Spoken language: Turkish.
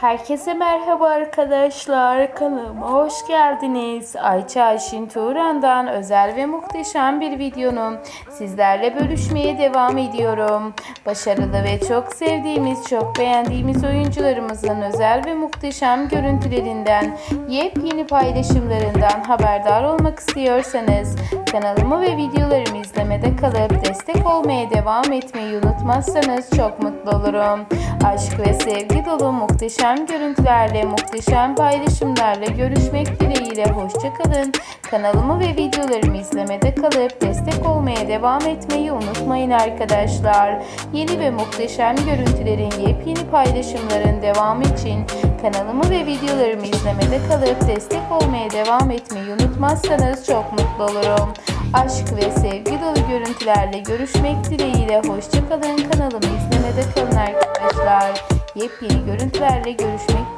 Herkese merhaba arkadaşlar. Kanalıma hoş geldiniz. Ayça Ayşin Turan'dan özel ve muhteşem bir videonun sizlerle bölüşmeye devam ediyorum. Başarılı ve çok sevdiğimiz, çok beğendiğimiz oyuncularımızın özel ve muhteşem görüntülerinden, yepyeni paylaşımlarından haberdar olmak istiyorsanız kanalımı ve videolarımı izlemede kalıp destek olmaya devam etmeyi unutmazsanız çok mutlu olurum. Aşk ve sevgi dolu muhteşem görüntülerle, muhteşem paylaşımlarla görüşmek dileğiyle hoşçakalın. Kanalımı ve videolarımı izlemede kalıp destek olmaya devam etmeyi unutmayın arkadaşlar. Yeni ve muhteşem görüntülerin yepyeni paylaşımların devamı için kanalımı ve videolarımı izlemede kalıp destek olmaya devam etmeyi unutmazsanız çok mutlu olurum. Aşk ve sevgi dolu görüntülerle görüşmek dileğiyle hoşçakalın. Kanalımı izlemede kalın arkadaşlar. Yepyeni görüntülerle görüşmek.